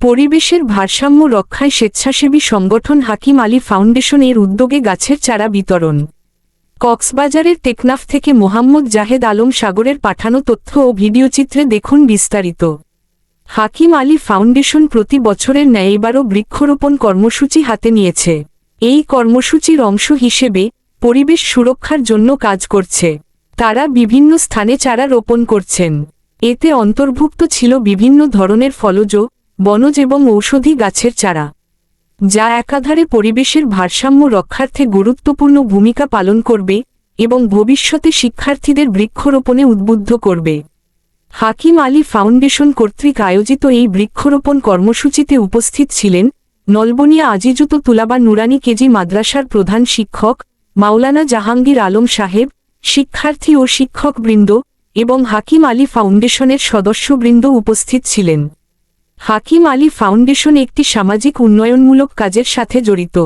পরিবেশের ভারসাম্য রক্ষায় স্বেচ্ছাসেবী সংগঠন হাকিম আলী ফাউন্ডেশন এর উদ্যোগে গাছের চারা বিতরণ। কক্সবাজারের টেকনাফ থেকে মোহাম্মদ জাহেদ আলম সাগরের পাঠানো তথ্য ও ভিডিওচিত্রে দেখুন বিস্তারিত। হাকিম আলী ফাউন্ডেশন প্রতি বছরের ন্যায় এবারও বৃক্ষরোপণ কর্মসূচি হাতে নিয়েছে। এই কর্মসূচির অংশ হিসেবে পরিবেশ সুরক্ষার জন্য কাজ করছে। তারা বিভিন্ন স্থানে চারা রোপণ করছেন। এতে অন্তর্ভুক্ত ছিল বিভিন্ন ধরনের ফলজ বনজ এবং ঔষধি গাছের চারা, যা একাধারে পরিবেশের ভারসাম্য রক্ষার্থে গুরুত্বপূর্ণ ভূমিকা পালন করবে এবং ভবিষ্যতে শিক্ষার্থীদের বৃক্ষরোপণে উদ্বুদ্ধ করবে। হাকিম আলী ফাউন্ডেশন কর্তৃক আয়োজিত এই বৃক্ষরোপণ কর্মসূচিতে উপস্থিত ছিলেন নলবনিয়া আজিজুত তুলাবা নুরানি কেজি মাদ্রাসার প্রধান শিক্ষক মাওলানা জাহাঙ্গীর আলম সাহেব, শিক্ষার্থী ও শিক্ষকবৃন্দ এবং হাকিম আলী ফাউন্ডেশনের সদস্যবৃন্দ উপস্থিত ছিলেন। হাকিম আলী ফাউন্ডেশন একটি সামাজিক উন্নয়নমূলক কাজের সাথে জড়িত।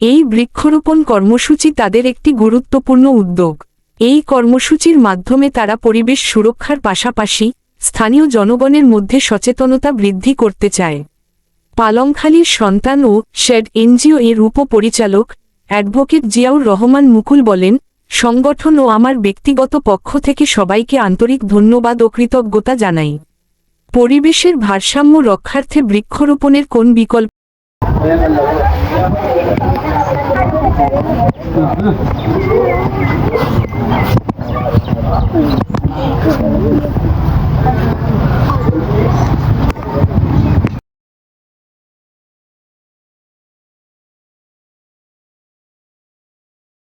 এই বৃক্ষরোপণ কর্মসূচি তাদের একটি গুরুত্বপূর্ণ উদ্যোগ। এই কর্মসূচির মাধ্যমে তারা পরিবেশ সুরক্ষার পাশাপাশি স্থানীয় জনগণের মধ্যে সচেতনতা বৃদ্ধি করতে চায়। পালংখালীর সন্তান ও শেড এনজিও এর উপপরিচালক অ্যাডভোকেট জিয়াউর রহমান মুকুল বলেন, সংগঠন ও আমার ব্যক্তিগত পক্ষ থেকে সবাইকে আন্তরিক ধন্যবাদ ও কৃতজ্ঞতা জানাই। পরিবেশের ভারসাম্য রক্ষার্থে বৃক্ষরোপণের কোন বিকল্প?